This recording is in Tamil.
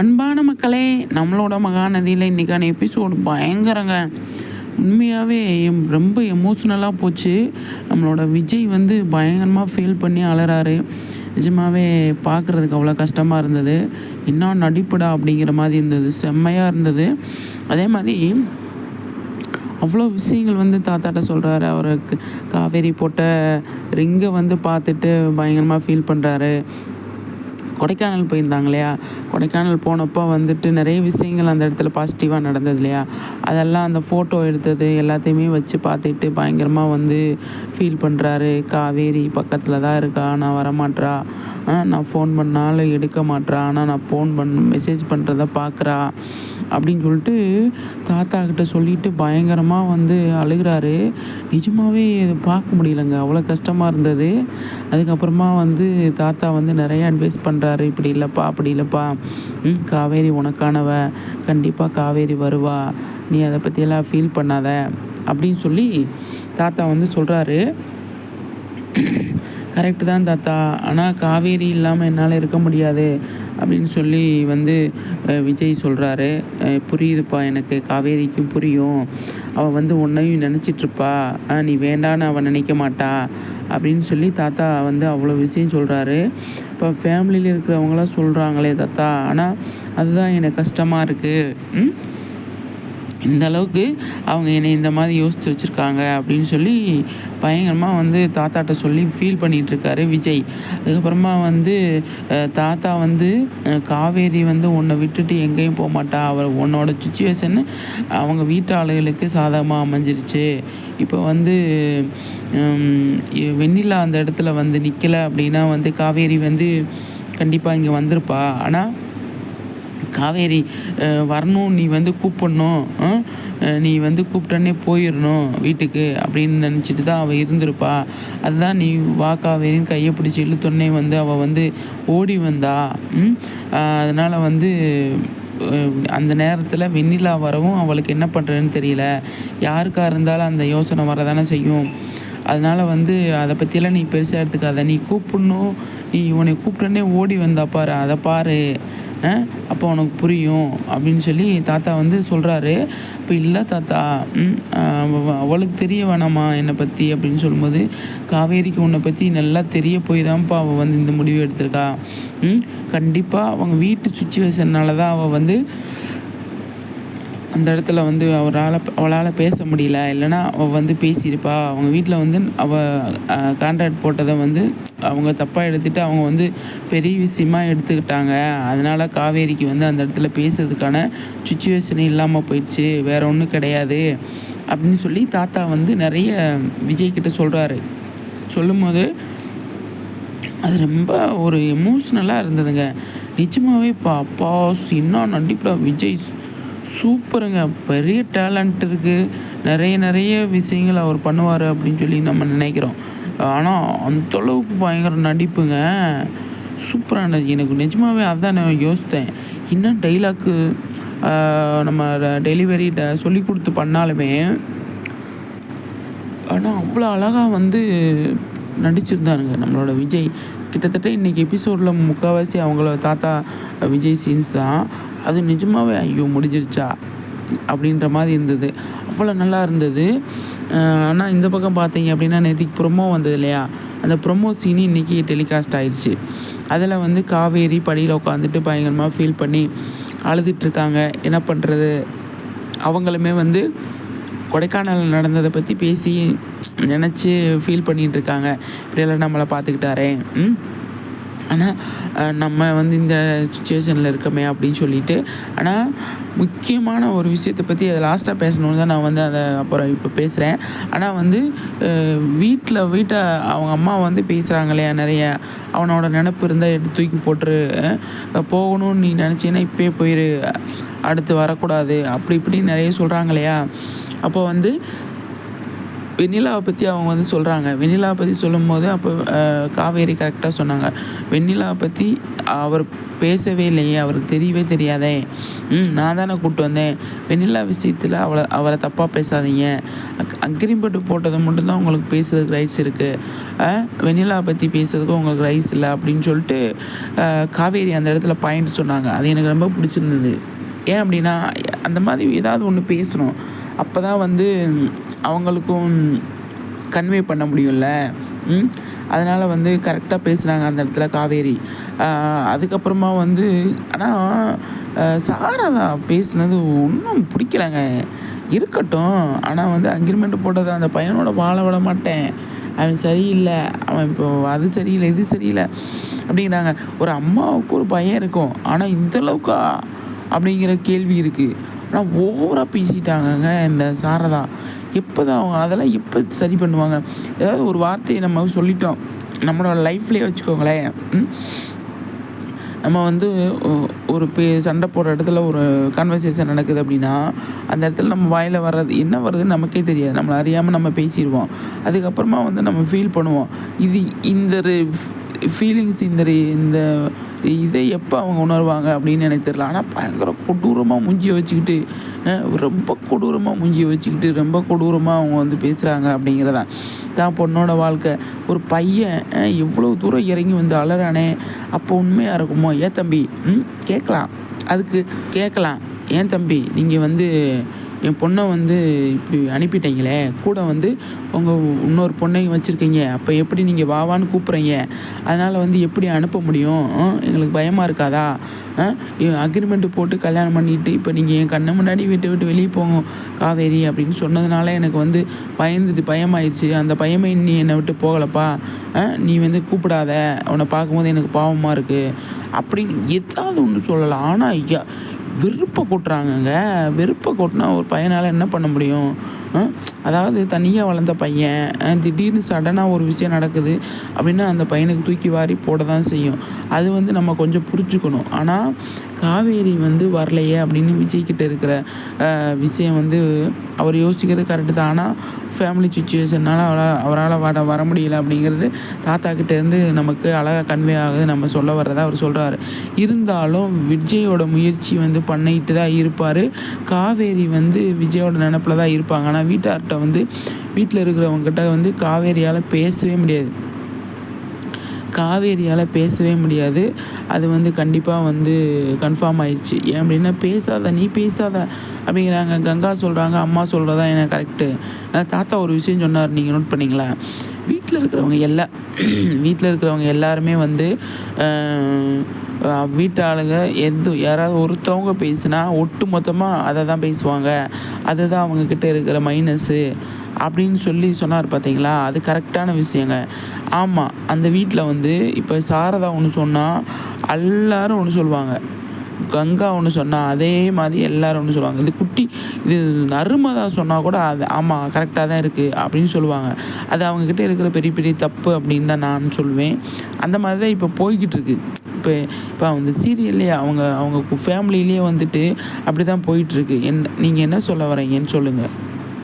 அன்பான மக்களே நம்மளோட மகாநதியில் இன்றைக்கான எபிசோடு பயங்கரங்க. உண்மையாகவே ரொம்ப எமோஷ்னலாக போச்சு. நம்மளோட விஜய் வந்து பயங்கரமாக ஃபீல் பண்ணி அலறாரு. நிஜமாகவே பார்க்குறதுக்கு அவ்வளோ கஷ்டமாக இருந்தது. இன்னும் நடிப்புடா அப்படிங்கிற மாதிரி இருந்தது. செம்மையாக இருந்தது. அதே மாதிரி அவ்வளோ விஷயங்கள் வந்து தாத்தாட்ட சொல்கிறாரு அவருக்கு காவேரி போட்ட ரிங்கை வந்து பார்த்துட்டு பயங்கரமாக ஃபீல் பண்ணுறாரு கொடைக்கானல் போயிருந்தாங்க இல்லையா? கொடைக்கானல் போனப்போ வந்துட்டு நிறைய விஷயங்கள் அந்த இடத்துல பாசிட்டிவாக நடந்தது இல்லையா? அதெல்லாம் அந்த ஃபோட்டோ எடுத்தது எல்லாத்தையுமே வச்சு பார்த்துட்டு பயங்கரமாக வந்து ஃபீல் பண்ணுறாரு காவேரி பக்கத்தில் தான் இருக்கா? நான் வரமாட்றா. நான் ஃபோன் பண்ணாலும் எடுக்க மாட்றா. ஆனால் நான் ஃபோன் பண் மெசேஜ் பண்ணுறத பார்க்குறா. அப்படின்னு சொல்லிட்டு தாத்தா கிட்ட சொல்லிட்டு பயங்கரமாக வந்து அழுகிறாரு. நிஜமாகவே பார்க்க முடியலங்க. அவ்வளோ கஷ்டமாக இருந்தது. அதுக்கப்புறமா வந்து தாத்தா வந்து நிறைய அட்வைஸ் பண்ணுறாரு இப்படி இல்லைப்பா அப்படி இல்லைப்பா. ம் காவேரி உனக்கானவ. கண்டிப்பாக காவேரி வருவா. நீ அதை பற்றியெல்லாம் ஃபீல் பண்ணாத. அப்படின்னு சொல்லி தாத்தா வந்து சொல்கிறாரு கரெக்டு தான் தாத்தா. ஆனால் காவேரி இல்லாமல் என்னால் இருக்க முடியாது அப்படின்னு சொல்லி வந்து விஜய் சொல்கிறாரு புரியுதுப்பா எனக்கு காவேரிக்கும் புரியும். அவள் வந்து உன்னையும் நினச்சிட்ருப்பா நீ வேண்டான்னு அவள் நினைக்க மாட்டா அப்படின்னு சொல்லி தாத்தா வந்து அவ்வளோ விஷயம் சொல்கிறாரு இப்போ ஃபேமிலியில் இருக்கிறவங்களாம் சொல்கிறாங்களே தாத்தா. ஆனால் அதுதான் எனக்கு கஷ்டமாக இருக்குது ம்? இந்த அளவுக்கு அவங்க என்னை இந்த மாதிரி யோசித்து வச்சுருக்காங்க அப்படின்னு சொல்லி பயங்கரமாக வந்து தாத்தாட்ட சொல்லி ஃபீல் பண்ணிகிட்ருக்காரு விஜய். அதுக்கப்புறமா வந்து தாத்தா வந்து காவேரி வந்து உன்னை விட்டுட்டு எங்கேயும் போக மாட்டா. அவர் உன்னோட சுச்சுவேஷன் அவங்க வீட்டு ஆளுகளுக்கு சாதகமாக அமைஞ்சிருச்சு. இப்போ வந்து வெண்ணிலா அந்த இடத்துல வந்து நிற்கலை அப்படின்னா வந்து காவேரி வந்து கண்டிப்பாக இங்கே வந்திருப்பா. ஆனால் காவேரி வரணும் நீ வந்து கூப்பிடணும் நீ வந்து கூப்பிட்டோன்னே போயிடணும் வீட்டுக்கு அப்படின்னு நினச்சிட்டு தான் அவள் இருந்திருப்பா. அதுதான் நீ வா காவேரின்னு கையை பிடிச்சி இழுத்தோடனே வந்து அவள் வந்து ஓடி வந்தா. அதனால் வந்து அந்த நேரத்தில் வெண்ணிலா வரவும் அவளுக்கு என்ன பண்ணுறதுன்னு தெரியல. யாருக்காக இருந்தாலும் அந்த யோசனை வரதானே செய்யும். அதனால் வந்து அதை பற்றியெல்லாம் நீ பெருசாக எடுத்துக்காத. நீ கூப்பிடணும் நீ இவனை கூப்பிட்டோன்னே ஓடி வந்தா பாரு அதை பாரு. அப்போ உனக்கு புரியும் அப்படின்னு சொல்லி தாத்தா வந்து சொல்கிறாரு இப்போ இல்லை தாத்தா அவளுக்கு தெரிய வேணாமா என்னை பற்றி அப்படின்னு சொல்லும்போது காவேரிக்கு உன்னை பற்றி நல்லா தெரிய போய் தான்ப்பா அவள் வந்து இந்த முடிவு எடுத்திருக்கா. ம் கண்டிப்பாக அவங்க வீட்டு சுச்சுவேஷன்னால தான் அவள் வந்து அந்த இடத்துல வந்து அவரால் அவளால் பேச முடியல. இல்லைன்னா அவள் வந்து பேசியிருப்பா. அவங்க வீட்டில் வந்து அவள் கான்ட்ராக்ட் போட்டதை வந்து அவங்க தப்பாக எடுத்துகிட்டு அவங்க வந்து பெரிய விஷயமா எடுத்துக்கிட்டாங்க. அதனால் காவேரிக்கு வந்து அந்த இடத்துல பேசுறதுக்கான சுச்சுவேஷன் இல்லாமல் போயிடுச்சு. வேற ஒன்றும் கிடையாது. அப்படின்னு சொல்லி தாத்தா வந்து நிறைய விஜய்கிட்ட சொல்கிறாரு சொல்லும்போது அது ரொம்ப ஒரு எமோஷ்னலாக இருந்ததுங்க. நிஜமாகவே இப்போ அப்பா இன்னும் நடிப்பில் விஜய். சூப்பருங்க. பெரிய டேலண்ட் இருக்குது நிறைய நிறைய விஷயங்கள் அவர் பண்ணுவார் அப்படின்னு சொல்லி நம்ம நினைக்கிறோம். ஆனால் அந்த அளவுக்கு பயங்கர நடிப்புங்க. சூப்பரான எனக்கு நிஜமாகவே அதான் நான் யோசித்தேன். இன்னும் டைலாக்கு நம்ம டெலிவரி சொல்லி கொடுத்து பண்ணாலுமே ஆனால் அவ்வளோ அழகாக வந்து நடிச்சிருந்தாருங்க. நம்மளோட விஜய். கிட்டத்தட்ட இன்றைக்கி எபிசோடில் முக்கால்வாசி அவங்கள தாத்தா விஜய் சீன்ஸ் தான். அது நிஜமாகவே ஐயோ முடிஞ்சிருச்சா? அப்படின்ற மாதிரி இருந்தது. அவ்வளோ நல்லா இருந்தது. ஆனால் இந்த பக்கம் பார்த்தீங்க அப்படின்னா நேற்றுக்கு ப்ரொமோ வந்தது இல்லையா? அந்த ப்ரொமோ சீனு இன்றைக்கி டெலிகாஸ்ட் ஆயிடுச்சு. அதில் வந்து காவேரி படியில் உட்காந்துட்டு பயங்கரமாக ஃபீல் பண்ணி அழுதுட்ருக்காங்க என்ன பண்ணுறது அவங்களுமே வந்து கொடைக்கானல் நடந்ததை பற்றி பேசி நினச்சி ஃபீல் பண்ணிகிட்ருக்காங்க இருக்காங்க இப்படியெல்லாம் நம்மளை பார்த்துக்கிட்டாரே. ம்? ஆனால் நம்ம வந்து இந்த சுச்சுவேஷனில் இருக்கமே அப்படின்னு சொல்லிட்டு ஆனால் முக்கியமான ஒரு விஷயத்தை பற்றி அதை லாஸ்ட்டாக பேசணுன்னு தான் நான் வந்து அதை அப்புறம் இப்போ பேசுகிறேன் ஆனால் வந்து வீட்டில் வீட்டை அவங்க அம்மா வந்து பேசுகிறாங்க இல்லையா நிறைய. அவனோட நினப்பு இருந்தால் எடுத்து தூக்கி போட்டுரு. போகணும்னு நீ நினச்சின்னா இப்போயே போயிரு. அடுத்து வரக்கூடாது. அப்படி இப்படி நிறைய சொல்கிறாங்க இல்லையா? அப்போ வந்து வெண்ணிலாவை பற்றி அவங்க வந்து சொல்கிறாங்க வெண்ணிலாவை பற்றி சொல்லும்போது அப்போ காவேரி கரெக்டாக சொன்னாங்க. வெண்ணிலாவை பற்றி அவர் பேசவே இல்லையே அவருக்கு தெரியவே தெரியாதே. ம் நான் தானே கூப்பிட்டு வந்தேன். வெண்ணிலா விஷயத்தில் அவளை அவரை தப்பாக பேசாதீங்க. அக் அக்ரிமெண்ட் போட்டது மட்டும்தான் உங்களுக்கு பேசுறதுக்கு ரைட்ஸ் இருக்குது வெண்ணிலாவை பற்றி பேசுறதுக்கு உங்களுக்கு ரைட்ஸ் இல்லை அப்படின்னு சொல்லிட்டு காவேரி அந்த இடத்துல பாயிண்ட் சொன்னாங்க. அது எனக்கு ரொம்ப பிடிச்சிருந்தது. ஏன் அப்படின்னா அந்த மாதிரி ஏதாவது ஒன்று பேசணும். அப்போ தான் வந்து அவங்களுக்கும் கன்வே பண்ண முடியும்ல? அதனால் வந்து கரெக்டாக பேசுனாங்க அந்த இடத்துல காவேரி. அதுக்கப்புறமா வந்து ஆனால் சாரா தான் பேசுனது ஒன்றும் பிடிக்கலங்க. இருக்கட்டும். ஆனால் வந்து அக்ரிமெண்ட் போட்டது அந்த பையனோட வாழ விட மாட்டேன். அவன் சரியில்லை. அவன் இப்போ அது சரியில்லை இது சரியில்லை அப்படிங்கிறாங்க. ஒரு அம்மாவுக்கு ஒரு பையன் இருக்கும். ஆனால் இந்தளவுக்கா அப்படிங்கிற கேள்வி இருக்குது ஆனால் ஓவராக பேசிட்டாங்கங்க இந்த சாரதா. எப்போ தான் அவங்க அதெல்லாம் எப்போ சரி பண்ணுவாங்க. ஏதாவது ஒரு வார்த்தையை நம்ம சொல்லிட்டோம். நம்மளோட லைஃப்லேயே வச்சுக்கோங்களேன். நம்ம வந்து ஒரு பே சண்டை போடுற இடத்துல ஒரு கான்வர்சேஷன் நடக்குது அப்படின்னா அந்த இடத்துல நம்ம வாயில் வர்றது என்ன வருதுன்னு நமக்கே தெரியாது. நம்மளை அறியாமல் நம்ம பேசிடுவோம். அதுக்கப்புறமா வந்து நம்ம ஃபீல் பண்ணுவோம். இது இந்த ஃபீலிங்ஸ் இந்த இந்த இதை எப்போ அவங்க உணர்வாங்க அப்படின்னு எனக்கு தெரியல. ஆனால் பயங்கர கொடூரமாக மூஞ்சியை வச்சுக்கிட்டு ரொம்ப கொடூரமாக மூஞ்சியை வச்சுக்கிட்டு ரொம்ப கொடூரமாக அவங்க வந்து பேசுகிறாங்க அப்படிங்கிறதான் தான் பொண்ணோட வாழ்க்கை. ஒரு பையன் எவ்வளோ தூரம் இறங்கி வந்து அலறானே அப்போ உண்மையாக இருக்குமோ? ஏன் தம்பி? ம் கேட்கலாம். அதுக்கு கேட்கலாம். ஏன் தம்பி? நீங்கள் வந்து என் பொண்ணை வந்து இப்படி அனுப்பிட்டீங்களே கூட வந்து உங்கள் இன்னொரு பொண்ணையும் வச்சுருக்கீங்க. அப்போ எப்படி நீங்கள் வாவான்னு கூப்பிட்றீங்க? அதனால் வந்து எப்படி அனுப்ப முடியும்? ஆ? எங்களுக்கு பயமாக இருக்காதா? அக்ரிமெண்ட்டு போட்டு கல்யாணம் பண்ணிட்டு இப்போ நீங்கள் என் கண்ணை முன்னாடி விட்டு விட்டு வெளியே போங்க காவேரி அப்படின்னு சொன்னதுனால எனக்கு வந்து பயந்துட்டு பயமாயிடுச்சு அந்த பயமே நீ என்னை விட்டு போகலப்பா. ஆ? நீ வந்து கூப்பிடாத. உன்னை பார்க்கும்போது எனக்கு பாவமாக இருக்குது அப்படின்னு ஏதாவது ஒன்று சொல்லலாம். ஆனால் ஐயா வெறுப்பை கொட்டுறாங்கங்க வெறுப்பை கொட்டினா ஒரு பையனால் என்ன பண்ண முடியும்? அதாவது தனியாக வளர்ந்த பையன் திடீர்னு சடனாக ஒரு விஷயம் நடக்குது அப்படின்னா அந்த பையனுக்கு தூக்கி வாரி போட தான் செய்யும். அது வந்து நம்ம கொஞ்சம் புரிஞ்சுக்கணும். ஆனால் காவேரி வந்து வரலையே அப்படின்னு விஜய்கிட்ட இருக்கிற விஷயம் வந்து அவர் யோசிக்கிறது கரெக்டு தான். ஆனால் ஃபேமிலி சுச்சுவேஷனால் அவரால் அவரால் வர வர முடியல அப்படிங்கிறது தாத்தா கிட்டேருந்து நமக்கு அழகாக கன்வே ஆகுது. நம்ம சொல்ல வர்றதா அவர் சொல்கிறாரு இருந்தாலும் விஜயோட முயற்சி வந்து பண்ணிட்டு தான் இருப்பார். காவேரி வந்து விஜயோட நினப்பில் தான் இருப்பாங்க. ஆனால் வீட்டார்கிட்ட வந்து வீட்டில் இருக்கிறவங்ககிட்ட வந்து காவேரியால் பேசவே முடியாது. காவேரியால் பேசவே முடியாது. அது வந்து கண்டிப்பாக வந்து கன்ஃபார்ம் ஆயிடுச்சு ஏன் அப்படின்னா பேசாத நீ பேசாத அப்படிங்கிறாங்க. கங்கா சொல்கிறாங்க அம்மா சொல்கிறதா எனக்கு கரெக்டு தாத்தா ஒரு விஷயம் சொன்னார் நீங்கள் நோட் பண்ணிங்களா? வீட்டில் இருக்கிறவங்க எல்லா வீட்டில் இருக்கிறவங்க எல்லாருமே வந்து வீட்டு ஆளுங்க எந்த யாராவது ஒருத்தவங்க பேசுனா ஒட்டு மொத்தமாக அதை தான் பேசுவாங்க. அதுதான் அவங்கக்கிட்ட இருக்கிற மைனஸு அப்படின்னு சொல்லி சொன்னார் பார்த்தீங்களா அது கரெக்டான விஷயங்க. ஆமாம் அந்த வீட்டில் வந்து இப்போ சாரதா ஒன்று சொன்னால் எல்லாரும் ஒன்று சொல்லுவாங்க. கங்கா ஒன்று சொன்னால் அதே மாதிரி எல்லாரும் ஒன்று சொல்லுவாங்க. இது குட்டி இது நறுமதா சொன்னால் கூட அது ஆமாம் கரெக்டாக தான் இருக்குது அப்படின்னு சொல்லுவாங்க. அது அவங்கக்கிட்ட இருக்கிற பெரிய பெரிய தப்பு அப்படின்னு தான் நான் சொல்லுவேன். அந்த மாதிரி தான் இப்போ போய்கிட்டு இருக்கு. இப்போ இப்போ அந்த சீரியல்லையே அவங்க அவங்க ஃபேமிலியிலேயே வந்துட்டு அப்படி தான் போயிட்டுருக்கு என் நீங்கள் என்ன சொல்ல வரீங்கன்னு சொல்லுங்கள்